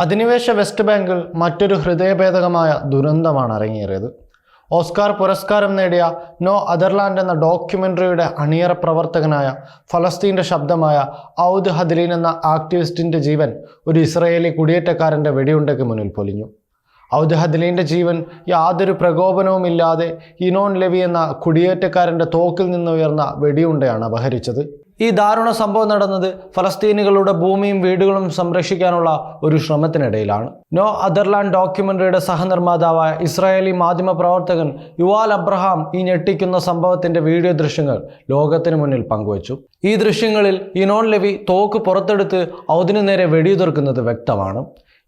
അധിനിവേശ വെസ്റ്റ് ബാങ്കിൽ മറ്റൊരു ഹൃദയഭേദകമായ ദുരന്തമാണ് അരങ്ങേറിയത്. ഓസ്കാർ പുരസ്കാരം നേടിയ നോ അതർലാൻഡ് എന്ന ഡോക്യുമെന്ററിയുടെ അണിയറ പ്രവർത്തകനായ ഫലസ്തീന്റെ ശബ്ദമായ ഔദ് ഹദ്ലീൻ എന്ന ആക്ടിവിസ്റ്റിന്റെ ജീവൻ ഒരു ഇസ്രയേലി കുടിയേറ്റക്കാരന്റെ വെടിയുണ്ടയ്ക്ക് മുന്നിൽ പൊലിഞ്ഞു. ഔദ് ഹദ്ലീന്റെ ജീവൻ യാതൊരു പ്രകോപനവുമില്ലാതെ ഇനോൺ ലെവി എന്ന കുടിയേറ്റക്കാരന്റെ തോക്കിൽ നിന്ന് ഉയർന്ന വെടിയുണ്ടയാണ് അപഹരിച്ചത്. ഈ ദാരുണ സംഭവം നടന്നത് ഫലസ്തീനികളുടെ ഭൂമിയും വീടുകളും സംരക്ഷിക്കാനുള്ള ഒരു ശ്രമത്തിനിടയിലാണ്. നോ അതർലാൻഡ് ഡോക്യുമെന്ററിയുടെ സഹനിർമ്മാതാവായ ഇസ്രായേലി മാധ്യമ പ്രവർത്തകൻ യുവാൽ അബ്രഹാം ഈ ഞെട്ടിക്കുന്ന സംഭവത്തിന്റെ വീഡിയോ ദൃശ്യങ്ങൾ ലോകത്തിന് മുന്നിൽ പങ്കുവച്ചു. ഈ ദൃശ്യങ്ങളിൽ ഇനോൺ ലെവി തോക്ക് പുറത്തെടുത്ത് ഔദിനു നേരെ വെടിയുതിർക്കുന്നത് വ്യക്തമാണ്.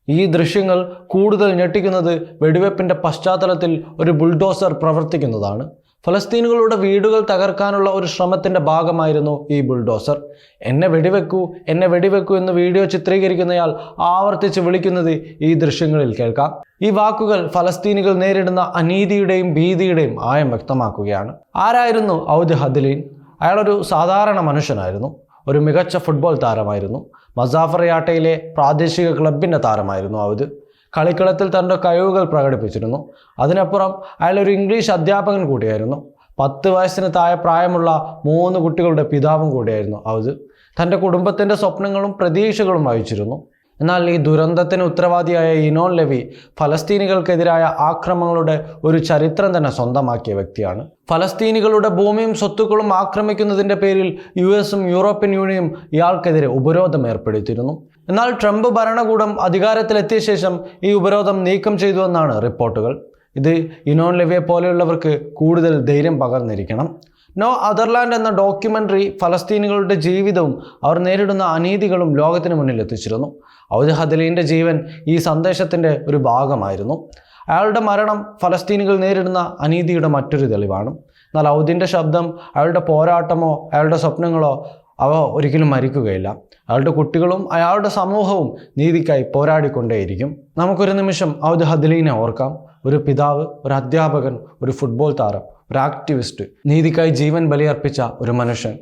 ഈ ദൃശ്യങ്ങൾ കൂടുതൽ ഞെട്ടിക്കുന്നത് വെടിവെപ്പിന്റെ പശ്ചാത്തലത്തിൽ ഒരു ബുൾഡോസർ പ്രവർത്തിക്കുന്നതാണ്. ഫലസ്തീനുകളുടെ വീടുകൾ തകർക്കാനുള്ള ഒരു ശ്രമത്തിന്റെ ഭാഗമായിരുന്നു ഈ ബുൾഡോസർ. എന്നെ വെടിവെക്കൂ എന്നെ വെടിവെക്കൂ എന്ന് വീഡിയോ ചിത്രീകരിക്കുന്നയാൾ ആവർത്തിച്ച് വിളിക്കുന്നത് ഈ ദൃശ്യങ്ങളിൽ കേൾക്കാം. ഈ വാക്കുകൾ ഫലസ്തീനികൾ നേരിടുന്ന അനീതിയുടെയും ഭീതിയുടെയും ആയം വ്യക്തമാക്കുകയാണ്. ആരായിരുന്നു ഔദ് ഹദ്ലീൻ? അയാളൊരു സാധാരണ മനുഷ്യനായിരുന്നു. ഒരു മികച്ച ഫുട്ബോൾ താരമായിരുന്നു. മസാഫറിയാട്ടയിലെ പ്രാദേശിക ക്ലബിന്റെ താരമായിരുന്നു ഔദ്. കളിക്കളത്തിൽ തന്റെ കഴിവുകൾ പ്രകടിപ്പിച്ചിരുന്നു. അതിനപ്പുറം അയാൾ ഒരു ഇംഗ്ലീഷ് അധ്യാപകൻ കൂടിയായിരുന്നു. പത്ത് വയസ്സിന് താഴെ പ്രായമുള്ള മൂന്ന് കുട്ടികളുടെ പിതാവും കൂടിയായിരുന്നു. ഔദ് തന്റെ കുടുംബത്തിന്റെ സ്വപ്നങ്ങളും പ്രതീക്ഷകളും വഹിച്ചിരുന്നു. എന്നാൽ ഈ ദുരന്തത്തിന് ഉത്തരവാദിയായ ഇനോൺ ലെവി ഫലസ്തീനികൾക്കെതിരായ ആക്രമണങ്ങളുടെ ഒരു ചരിത്രം തന്നെ സ്വന്തമാക്കിയ വ്യക്തിയാണ്. ഫലസ്തീനികളുടെ ഭൂമിയും സ്വത്തുക്കളും ആക്രമിക്കുന്നതിന്റെ പേരിൽ യു എസും യൂറോപ്യൻ യൂണിയനും ഇയാൾക്കെതിരെ ഉപരോധം ഏർപ്പെടുത്തിയിരുന്നു. എന്നാൽ ട്രംപ് ഭരണകൂടം അധികാരത്തിലെത്തിയ ശേഷം ഈ ഉപരോധം നീക്കം ചെയ്തുവെന്നാണ് റിപ്പോർട്ടുകൾ. ഇത് ഇനോൺ ലെവിയെ പോലെയുള്ളവർക്ക് കൂടുതൽ ധൈര്യം പകർന്നിരിക്കണം. നോ അതർലാൻഡ് എന്ന ഡോക്യുമെന്ററി ഫലസ്തീനികളുടെ ജീവിതവും അവർ നേരിടുന്ന അനീതികളും ലോകത്തിന് മുന്നിൽ എത്തിച്ചിരുന്നു. ഔദ് ഹദലീന്റെ ജീവൻ ഈ സന്ദേശത്തിന്റെ ഒരു ഭാഗമായിരുന്നു. അയാളുടെ മരണം ഫലസ്തീനികൾ നേരിടുന്ന അനീതിയുടെ മറ്റൊരു തെളിവാണ്. എന്നാൽ ഔദിന്റെ ശബ്ദം അയാളുടെ പോരാട്ടമോ അയാളുടെ സ്വപ്നങ്ങളോ അവ ഒരിക്കലും മരിക്കുകയില്ല. അയാളുടെ കുട്ടികളും അയാളുടെ സമൂഹവും നീതിക്കായി പോരാടിക്കൊണ്ടേയിരിക്കും. നമുക്കൊരു നിമിഷം ഔദ് ഹദ്ലീനെ ഓർക്കാം. ഒരു പിതാവ് ഒരു അധ്യാപകൻ ഒരു ഫുട്ബോൾ താരം ഒരു ആക്ടിവിസ്റ്റ് നീതിക്കായി ജീവൻ ബലിയർപ്പിച്ച ഒരു മനുഷ്യൻ.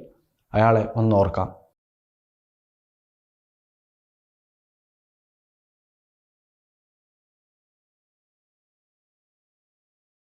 അയാളെ ഒന്ന് ഓർക്കാം.